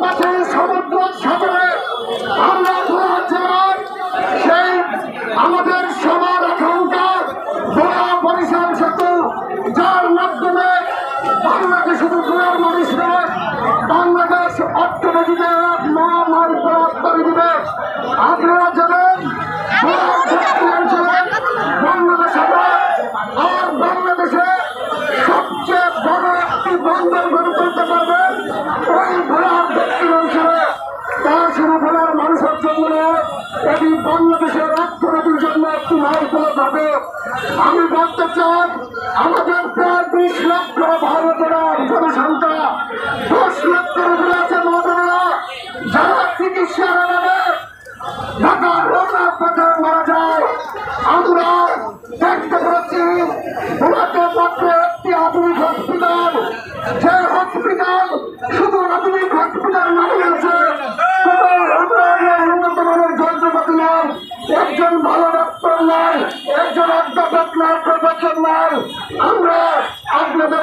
পাশে সমুদ্র সাগরে আমরা আমাদের সবার আকাঙ্ক্ষার গোড়া বরিশাল সেতু যার মাধ্যমে বাংলাকে শুধু গোড়ার মানুষ নয় বাংলাদেশ আপনারা বাংলাদেশের অর্থনীতির জন্য একটি মাইলফলক হবে আমি বলতে চাই, আমাদের প্রায় বিশ লক্ষ ভারতের জনসংখ্যা, দশ লক্ষের উপরে আছে মহাজনেরা যারা চিকিৎসার অভাবে মারা যায়। আমরা দেখতে পাচ্ছি একজন ভালো ডাক্তার নয় একজন আজ্ঞা ডাক্তার প্রফেসর নয় আমরা আপনাদের